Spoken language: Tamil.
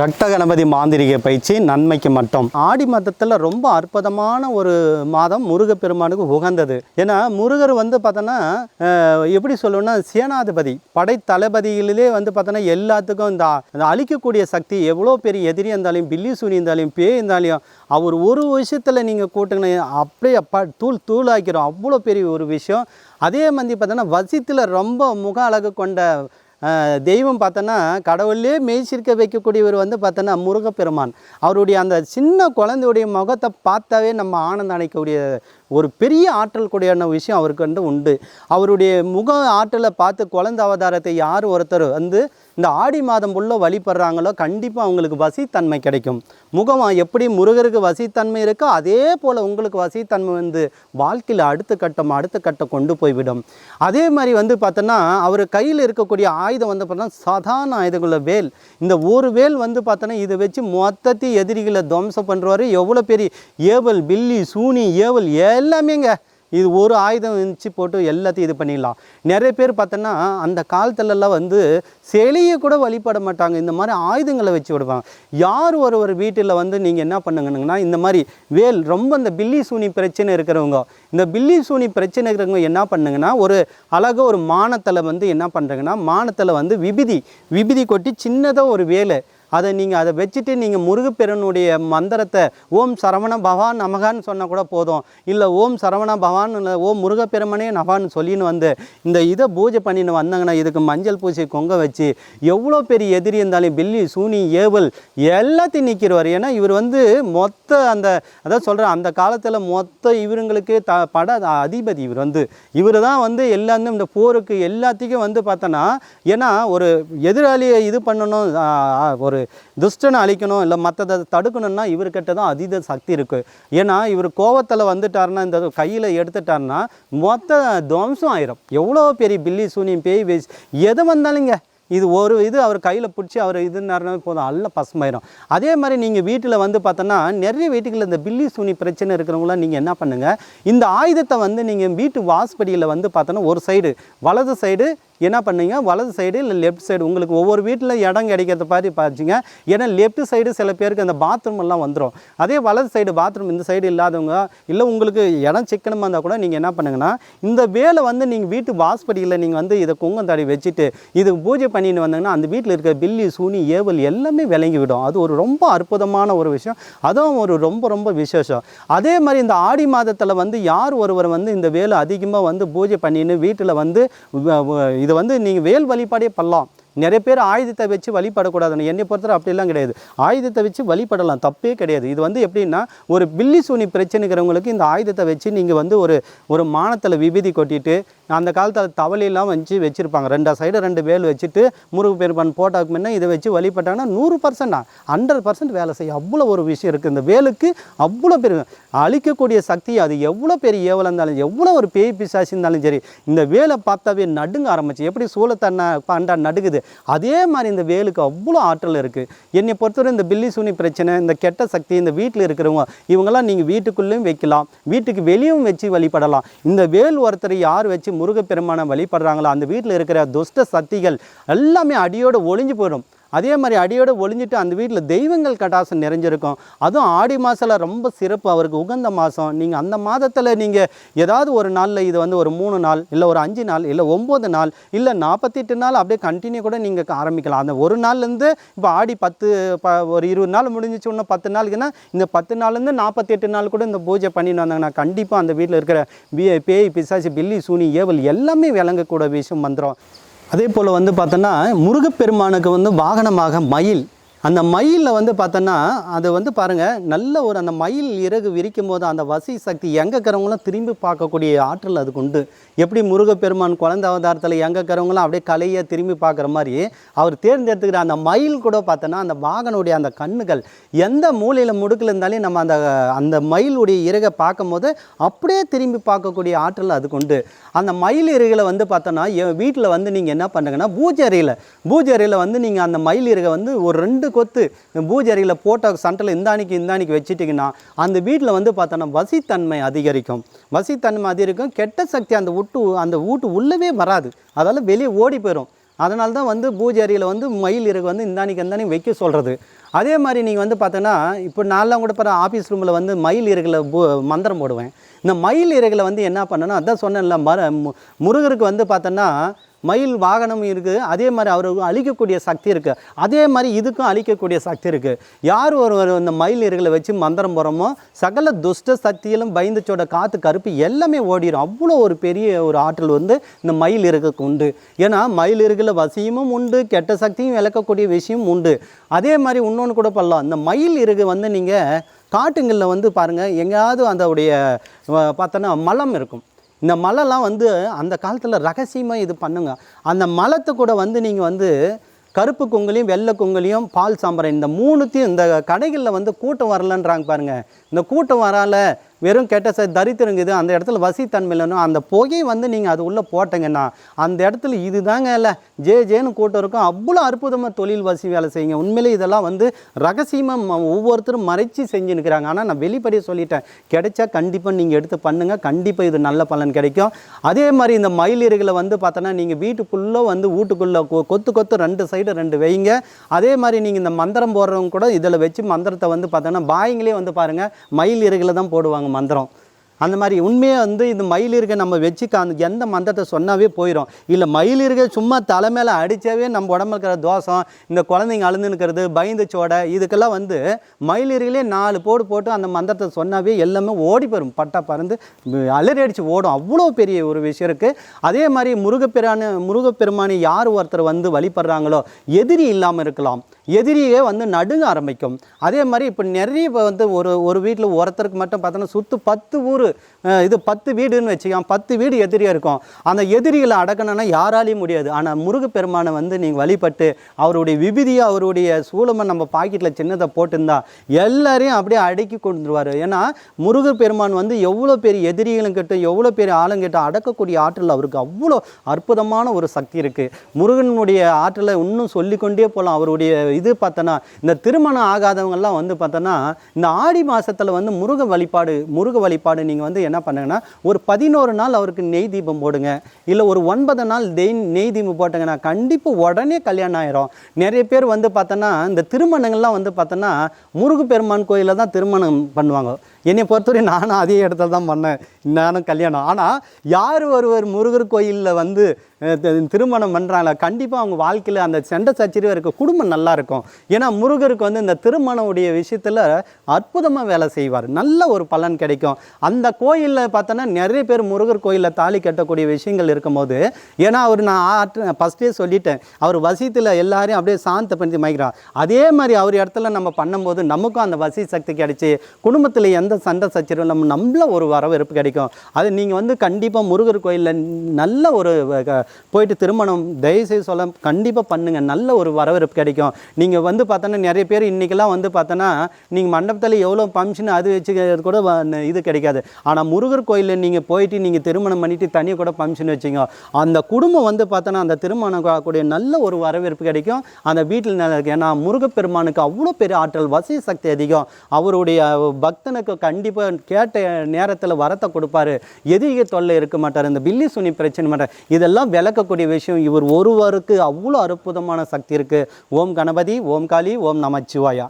ரத்த கணபதி மாந்திரிக பயிற்சி நன்மைக்கு மட்டும். ஆடி மாதத்தில் ரொம்ப அற்புதமான ஒரு மாதம் முருகப்பெருமானுக்கு உகந்தது. ஏன்னா முருகர் வந்து பார்த்தோன்னா எப்படி சொல்லணும்னா சேனாதிபதி. படை தளபதிகளிலே வந்து பார்த்தோன்னா எல்லாத்துக்கும் இந்த அழிக்கக்கூடிய சக்தி எவ்வளோ பெரிய எதிரி இருந்தாலும் பில்லி சூனி இருந்தாலும் பேய் இருந்தாலும் அவர் ஒரு விஷயத்தில் நீங்கள் கூட்டுங்க அப்படியே ப தூள் தூளாக்கிறோம் அவ்வளோ பெரிய ஒரு விஷயம். அதே மாதிரி பார்த்தோன்னா வசித்தில் ரொம்ப முக அழகு கொண்ட தெய்வம் பார்த்தோன்னா கடவுளே மெய்சிருக்க வைக்கக்கூடியவர் வந்து பார்த்தோன்னா முருகப்பெருமான். அவருடைய அந்த சின்ன குழந்தையுடைய முகத்தை பார்த்தாவே நம்ம ஆனந்தம் அடைக்கக்கூடிய ஒரு பெரிய ஆற்றல் கூடியான விஷயம் அவருக்கு வந்து உண்டு. அவருடைய முக ஆற்றலை பார்த்து குழந்த அவதாரத்தை யார் ஒருத்தர் வந்து இந்த ஆடி மாதம் உள்ள வழிபடுறாங்களோ கண்டிப்பாக அவங்களுக்கு வசித்தன்மை கிடைக்கும். முகம் எப்படி முருகருக்கு வசித்தன்மை இருக்கோ அதே போல் உங்களுக்கு வசித்தன்மை வந்து வாழ்க்கையில் அடுத்த கட்டம் அடுத்த கட்டம் கொண்டு போய்விடும். அதே மாதிரி வந்து பார்த்தோன்னா அவர் கையில் இருக்கக்கூடிய ஆயுதம் வந்து பார்த்தோன்னா சாதாரண ஆயுதங்கள வேல். இந்த ஒரு வேல் வந்து பார்த்தோன்னா இதை வச்சு மொத்தத்தையும் எதிரிகளை துவம்சம் பண்ணுறவர் எவ்வளோ பெரிய ஏவல் பில்லி சூனி ஏவல் ஏ எல்லாமேங்க இது ஒரு ஆயுதம் இருந்துச்சு போட்டு எல்லாத்தையும் இது பண்ணிடலாம். நிறைய பேர் பார்த்தோன்னா அந்த காலத்துலலாம் வந்து சிலையை கூட வழிபட மாட்டாங்க. இந்த மாதிரி ஆயுதங்களை வச்சு விடுவாங்க. யார் ஒரு ஒரு வீட்டில் வந்து நீங்கள் என்ன பண்ணுங்கன்னா இந்த மாதிரி வேல் ரொம்ப இந்த பில்லி சூனி பிரச்சனை இருக்கிறவங்க இந்த பில்லி சூனி பிரச்சனை இருக்கிறவங்க என்ன பண்ணுங்கன்னா ஒரு அழகாக ஒரு மானத்தில் வந்து என்ன பண்ணுறாங்கன்னா மானத்தில் வந்து விபிதி விபிதி கொட்டி சின்னதாக ஒரு வேலை அதை நீங்கள் அதை வச்சுட்டு நீங்கள் முருகப்பெருனுடைய மந்திரத்தை ஓம் சரவண பவான் நமகான்னு சொன்னால் கூட போதும். இல்லை ஓம் சரவண பவான் இல்லை ஓம் முருகப்பெருமனே நவான்னு சொல்லின்னு வந்து இந்த இதை பூஜை பண்ணின்னு வந்தாங்கன்னா இதுக்கு மஞ்சள் பூசி கொங்க வச்சு எவ்வளோ பெரிய எதிரி இருந்தாலும் பில்லி சூனி ஏவல் எல்லாத்தையும் நிற்கிறவர் ஏன்னா இவர் வந்து மொத்த அந்த அதான் சொல்கிறேன் அந்த காலத்தில் மொத்த இவருங்களுக்கு த பட அதிபதி இவர் வந்து. இவர் தான் வந்து எல்லாருமே இந்த போருக்கு எல்லாத்துக்கும் வந்து பார்த்தோன்னா ஏன்னா ஒரு எதிராளியை இது பண்ணணும் ஒரு துஷ்டனை அழிக்கணும் இல்லை மற்றதை தடுக்கணும்னா இவர்கிட்ட தான் அதீத சக்தி இருக்குது ஏன்னா இவர் கோவத்தில் வந்துட்டாருன்னா இந்த கையில் எடுத்துட்டாருன்னா மொத்த துவம்சம் ஆயிரும். எவ்வளோ பெரிய பில்லி சூனியம் பேய் பேசி எது வந்தாலுங்க. இது ஒரு இது அவர் கையில் பிடிச்சி அவர் இதுனாருனா போதும் அல்ல பசுமாயிரும். அதே மாதிரி நீங்கள் வீட்டில் வந்து பார்த்தோன்னா நிறைய வீட்டுகளில் இந்த பில்லி சூனி பிரச்சனை இருக்கிறவங்களாம் நீங்கள் என்ன பண்ணுங்கள் இந்த ஆயுதத்தை வந்து நீங்கள் வீட்டு வாசப்படியில் வந்து பார்த்தோன்னா ஒரு சைடு வலது சைடு என்ன பண்ணுங்க வலது சைடு இல்லை லெஃப்ட் சைடு உங்களுக்கு ஒவ்வொரு வீட்டில் இடம் கிடைக்கிறத மாதிரி பார்த்துங்க ஏன்னா லெஃப்ட் சைடு சில பேருக்கு அந்த பாத்ரூம் எல்லாம் வந்துடும் அதே வலது சைடு பாத்ரூம் இந்த சைடு இல்லாதவங்க இல்லை உங்களுக்கு இடம் சிக்கனமாக இருந்தால் கூட நீங்கள் என்ன பண்ணுங்கன்னா இந்த வேலை வந்து நீங்கள் வீட்டு வாசப்படியில் நீங்கள் வந்து இதை குங்கந்தாடி வச்சுட்டு இது பூஜை பண்ணின்னு வந்தாங்கன்னா அந்த வீட்டில் இருக்கிற பில்லி சூனி ஏவல் எல்லாமே விளங்கி விடும். அது ஒரு ரொம்ப அற்புதமான ஒரு விஷயம். அதுவும் ஒரு ரொம்ப ரொம்ப விசேஷம். அதே மாதிரி இந்த ஆடி மாதத்தில் வந்து யார் ஒருவர் வந்து இந்த வேலை அதிகமாக வந்து பூஜை பண்ணின்னு வீட்டில் வந்து இதை இது வந்து நீங்கள் வேல் வழிபாடே பண்ணலாம். நிறைய பேர் ஆயுதத்தை வச்சு வழிபடக்கூடாதுன்னு. என்னை பொறுத்தவரை அப்படிலாம் கிடையாது. ஆயுதத்தை வச்சு வழிபடலாம். தப்பே கிடையாது. இது வந்து எப்படின்னா ஒரு பில்லி சூனி பிரச்சனைக்கிறவங்களுக்கு இந்த ஆயுதத்தை வச்சு நீங்கள் வந்து ஒரு ஒரு மானத்தில் விபூதி கொட்டிட்டு அந்த காலத்தில் தவளையெல்லாம் வச்சு வச்சுருப்பாங்க. ரெண்டா சைடு ரெண்டு வேல் வச்சுட்டு முருகு பெருமான் போட்டாக்கு முன்ன இதை வச்சு வழிபட்டாங்கன்னா நூறு பர்சன்ட் ஹண்ட்ரட் பர்சன்ட் வேலை செய்யும். அவ்வளோ ஒரு விஷயம் இருக்குது இந்த வேலுக்கு அவ்வளோ பெரிய அழிக்கக்கூடிய சக்தி அது எவ்வளோ பெரிய ஏவலாக இருந்தாலும் எவ்வளோ ஒரு பேய் பிசாசி இருந்தாலும் சரி இந்த வேலை பார்த்தாவே நடுங்க ஆரம்பிச்சு. எப்படி சூளத்தண்ண பாண்டா நடுக்குது அதே மாதிரி இந்த வேலுக்கு அவ்வளோ ஆற்றல் இருக்குது என்னை பொறுத்தவரை இந்த பில்லி சூனி பிரச்சனை இந்த கெட்ட சக்தி இந்த வீட்டில் இருக்கிறவங்க இவங்கெல்லாம் நீங்கள் வீட்டுக்குள்ளேயும் வைக்கலாம். வீட்டுக்கு வெளியும் வச்சு வழிபடலாம். இந்த வேல் ஒருத்தர் யார் வச்சு முருகப்பெருமானை வழிபடுறாங்களோ அந்த வீட்டில் இருக்கிற துஷ்ட சக்திகள் எல்லாமே அடியோடு ஒளிஞ்சு போயிடும். அதே மாதிரி அடியோடு ஒளிஞ்சிட்டு அந்த வீட்டில் தெய்வங்கள் கட்டாசம் நிறைஞ்சிருக்கும். அதுவும் ஆடி மாதத்தில் ரொம்ப சிறப்பு அவருக்கு. உகந்த மாதம் நீங்கள் அந்த மாதத்தில் நீங்கள் ஏதாவது ஒரு நாளில் இது வந்து ஒரு மூணு நாள் இல்லை ஒரு அஞ்சு நாள் இல்லை ஒம்பது நாள் இல்லை நாற்பத்தெட்டு நாள் அப்படியே கண்டினியூ கூட நீங்கள் ஆரம்பிக்கலாம். அந்த ஒரு நாள்லேருந்து இப்போ ஆடி பத்து ப ஒரு இருபது நாள் முடிஞ்சிச்சு இன்னும் பத்து நாளுக்குன்னா இந்த பத்து நாள்லேருந்து நாற்பத்தெட்டு நாள் கூட இந்த பூஜை பண்ணிட்டு வந்தாங்கன்னா கண்டிப்பாக அந்த வீட்டில் இருக்கிற பி பேய் பிசாசி பில்லி சூனி ஏவல் எல்லாமே விளங்கக்கூட விஷயம் வந்துடும் அதே போல் வந்து பார்த்தோன்னா முருகப்பெருமானுக்கு வந்து வாகனமாக மயில் அந்த மயிலில் வந்து பார்த்தோன்னா அது வந்து பாருங்கள் நல்ல ஒரு அந்த மயில் இறகு விரிக்கும் போது அந்த வசி சக்தி எங்கே இருக்கிறவங்களும் திரும்பி பார்க்கக்கூடிய ஆற்றல் அதுக்கு உண்டு. எப்படி முருகப்பெருமான் குழந்தை அவதாரத்தில் எங்கே அப்படியே கலையை திரும்பி பார்க்குற மாதிரி அவர் தேர்ந்தெடுத்துக்கிற அந்த மயில் கூட பார்த்தோன்னா அந்த வாகனுடைய அந்த கண்ணுகள் எந்த மூலையில் முடுக்கில் இருந்தாலும் நம்ம அந்த அந்த மயிலுடைய இறகை பார்க்கும்போது அப்படியே திரும்பி பார்க்கக்கூடிய ஆற்றல் அதுக்கு உண்டு. அந்த மயில் இறகுகளை வந்து பார்த்தோன்னா வீட்டில் வந்து நீங்கள் என்ன பண்ணுங்கன்னா பூஜை அறையில் பூஜை அறையில் வந்து நீங்கள் அந்த மயில் இறகை வந்து ஒரு ரெண்டு கொத்து. பூஜை அறையில் போட்ட சண்டில் இந்தானிக்கு இந்தானிக்கு வச்சுட்டிங்கன்னா அந்த வீட்டில் வந்து பார்த்தோன்னா வசித்தன்மை அதிகரிக்கும். வசித்தன்மை அதிகரிக்கும். கெட்ட சக்தி அந்த விட்டு அந்த வீட்டு உள்ளவே வராது. அதால் வெளியே ஓடி போயிடும் அதனால தான் வந்து பூஜை அறையில் வந்து மயில் இறகு வந்து இந்தானிக்கு இந்தானி வைக்க சொல்கிறது அதே மாதிரி நீங்கள் வந்து பார்த்தோன்னா இப்போ நான்லாம் கூட பாரு ஆஃபீஸ் ரூமில் வந்து மயில் இறகுல மந்திரம் போடுவேன். இந்த மயில் இறகுல வந்து என்ன பண்ணேன்னா அதான் சொன்னேன்ல மர முருகருக்கு வந்து பார்த்தோன்னா மயில் வாகனம் இருக்குது. அதே மாதிரி அவருக்கு அழிக்கக்கூடிய சக்தி இருக்குது அதே மாதிரி இதுக்கும் அழிக்கக்கூடிய சக்தி இருக்குது யார் ஒருவர் இந்த மயில் இறகுல வச்சு மந்திரம் போகிறோமோ சகல துஷ்ட சக்தியிலும் பயந்துச்சோட காற்று கருப்பு எல்லாமே ஓடிடும் அவ்வளோ ஒரு பெரிய ஒரு ஆற்றல் வந்து இந்த மயில் இறகுக்கு உண்டு. ஏன்னா மயில் இறகுல வசியமும் உண்டு கெட்ட சக்தியும் விளக்கக்கூடிய விஷயம் உண்டு. அதே மாதிரி இன்னொன்று கூட பண்ணலாம். இந்த மயில் இறகு வந்து நீங்கள் காட்டுங்களில் வந்து பாருங்கள் எங்கேயாவது அதோடைய பார்த்தோன்னா மலம் இருக்கும். இந்த மலைலாம் வந்து அந்த காலத்தில் ரகசியமாக இது பண்ணுங்க. அந்த மலத்தை கூட வந்து நீங்கள் வந்து கருப்பு கொங்குலையும் வெள்ளை கொங்கலையும் பால் சாம்பரம் இந்த மூணுத்தையும் இந்த கடைகளில் வந்து கூட்டம் வரலன்றாங்க பாருங்கள் இந்த கூட்டம் வரால வெறும் கெட்ட ச தரித்திரங்குது அந்த இடத்துல வசித்தன்மையிலனும் அந்த புகையை வந்து நீங்கள் அது உள்ளே போட்டீங்கன்னா அந்த இடத்துல இதுதாங்க இல்லை. ஜே ஜேன்னு கூட்டம் இருக்கும். அவ்வளோ அற்புதமாக தொழில் வசி வேலை செய்யுங்க. உண்மையிலே இதெல்லாம் வந்து ரகசியமாக ஒவ்வொருத்தரும் மறைச்சி செஞ்சுன்னுக்கிறாங்க ஆனால் நான் வெளிப்படையே சொல்லிட்டேன். கிடைச்சா கண்டிப்பாக நீங்கள் எடுத்து பண்ணுங்கள் கண்டிப்பாக இது நல்ல பலன் கிடைக்கும். அதே மாதிரி இந்த மயிலிறகுல வந்து பார்த்தோன்னா நீங்கள் வீட்டுக்குள்ளே வந்து வீட்டுக்குள்ளே கொ- கொத்து கொத்து ரெண்டு சைடு ரெண்டு வைங்க. அதே மாதிரி நீங்கள் இந்த மந்திரம் போடுறவங்க கூட இதில் வச்சு மந்திரத்தை வந்து பார்த்தோன்னா பாய்ங்களே வந்து பாருங்கள் மயில் இறகுல தான் போடுவாங்க. மந்திரம். அந்த மாதிரி உண்மையாக வந்து இந்த மயில் நம்ம வச்சு அந்த எந்த மந்திரத்தை சொன்னாவே போயிடும் இல்லை மயில் சும்மா தலை மேலே அடித்தாவே நம்ம உடம்புல இருக்கிற தோஷம் இந்த குழந்தைங்க அழுந்து நிற்கிறது பயந்து சோடை இதுக்கெல்லாம் வந்து மயில் நாலு போடு போட்டு அந்த மந்திரத்தை சொன்னாவே எல்லாமே ஓடி போயிடும் பட்டா பறந்து ம், அலறி அடித்து ஓடும். அவ்வளோ பெரிய ஒரு விஷயம் இருக்குது அதே மாதிரி முருகப்பெருமானு முருகப்பெருமானி யார் ஒருத்தர் வந்து வழிபடுறாங்களோ எதிரி இல்லாமல் இருக்கலாம். எதிரியே வந்து நடுங்க ஆரம்பிக்கும். அதே மாதிரி இப்போ நிறைய இப்போ வந்து ஒரு ஒரு வீட்டில் ஒருத்தருக்கு மட்டும் பார்த்தோன்னா சுற்று பத்து ஊர் இது பத்து வீடுன்னு வச்சுக்கலாம் பத்து வீடு எதிரியாக இருக்கும். அந்த எதிரிகளை அடக்கணும்னா யாராலையும் முடியாது. ஆனால் முருகப்பெருமானை வந்து நீங்கள் வழிபட்டு அவருடைய விபிதியை அவருடைய சூலமை நம்ம பாக்கெட்டில் சின்னதை போட்டிருந்தா எல்லாரையும் அப்படியே அடக்கி கொண்டுருவார் ஏன்னா முருகப்பெருமான் வந்து எவ்வளோ பெரிய எதிரிகளும் கிட்ட எவ்வளோ பெரிய ஆளுங்கிட்ட அடக்கக்கூடிய ஆற்றல் அவருக்கு அவ்வளோ அற்புதமான ஒரு சக்தி இருக்குது முருகனுடைய ஆற்றலை இன்னும் சொல்லிக்கொண்டே போகலாம் அவருடைய இது பார்த்தோன்னா இந்த திருமணம் ஆகாதவங்கெல்லாம் வந்து பார்த்தோன்னா இந்த ஆடி மாதத்தில் வந்து முருக வழிபாடு முருக வழிபாடு நீங்கள் வந்து என்ன பண்ணுங்கன்னா ஒரு பதினோரு நாள் அவருக்கு நெய் தீபம் போடுங்க. இல்லை ஒரு ஒன்பது நாள் தெய் நெய் தீபம் போட்டுங்கன்னா கண்டிப்பாக உடனே கல்யாணம் ஆயிரும். நிறைய பேர் வந்து பார்த்தோன்னா இந்த திருமணங்கள்லாம் வந்து பார்த்தோன்னா முருகப்பெருமான் கோயிலில் தான் திருமணம் பண்ணுவாங்க. என்னை பொறுத்தவரை நானும் அதே இடத்துல தான் பண்ணேன். நானும் கல்யாணம். ஆனால் யார் ஒருவர் முருகர் கோயிலில் வந்து தி- திருமணம் பண்ணுறாங்களா கண்டிப்பாக அவங்க வாழ்க்கையில் அந்த சண்டை சச்சரவு இருக்க குடும்பம் நல்லா இருக்கும். ஏன்னா முருகருக்கு வந்து இந்த திருமணமுடைய விஷயத்தில் அற்புதமாக வேலை செய்வார். நல்ல ஒரு பலன் கிடைக்கும். அந்த கோயிலில் பார்த்தோன்னா நிறைய பேர் முருகர் கோயிலில் தாலி கட்டக்கூடிய விஷயங்கள் இருக்கும்போது ஏன்னா அவர் நான் ஆற்று ஃபஸ்ட்டே சொல்லிட்டேன். அவர் வசியத்தில் எல்லாரையும் அப்படியே சாந்தப்படுத்தி மயக்கிறார் அதே மாதிரி அவர் இடத்துல நம்ம பண்ணும்போது நமக்கும் அந்த வசி சக்தி கிடைச்சி குடும்பத்தில் எந்த சண்டை சச்சரவும் நம்ம நம்மள ஒரு வரவேற்பு கிடைக்கும். அது நீங்கள் வந்து கண்டிப்பாக முருகர் கோயிலில் நல்ல ஒரு போயிட்டு திருமணம் தயவுசெய்து சொல்ல கண்டிப்பாக பண்ணுங்கள் நல்ல ஒரு வரவேற்பு கிடைக்கும். நீங்கள் வந்து பார்த்தோன்னா நிறைய பேர் இன்றைக்கெல்லாம் வந்து பார்த்தோன்னா நீங்கள் மண்டபத்தில் எவ்வளோ ஃபங்க்ஷன் அது வச்சுக்கிறது கூட இது கிடைக்காது. ஆனால் முருகர் கோயிலில் நீங்கள் போயிட்டு நீங்கள் திருமணம் பண்ணிவிட்டு தனியாக கூட ஃபங்க்ஷன் வச்சுங்க அந்த குடும்பம் வந்து பார்த்தோன்னா அந்த திருமணம் கூடிய நல்ல ஒரு வரவேற்பு கிடைக்கும். அந்த வீட்டில் நல்லா இருக்கு ஏன்னா முருகப்பெருமானுக்கு அவ்வளோ பெரிய ஆற்றல் வசதி சக்தி அதிகம். அவருடைய பக்தனுக்கு கண்டிப்பாக கேட்ட நேரத்தில் வரத்தை கொடுப்பாரு. எதிரிக தொல்லை இருக்க மாட்டார். இந்த பில்லி சுனி பிரச்சனை மாட்டார் இதெல்லாம் விளக்கக்கூடிய விஷயம். இவர் ஒருவருக்கு அவ்வளோ அற்புதமான சக்தி இருக்குது ஓம் கணபதி ஓம் காளி ஓம் நமச்சிவாயா.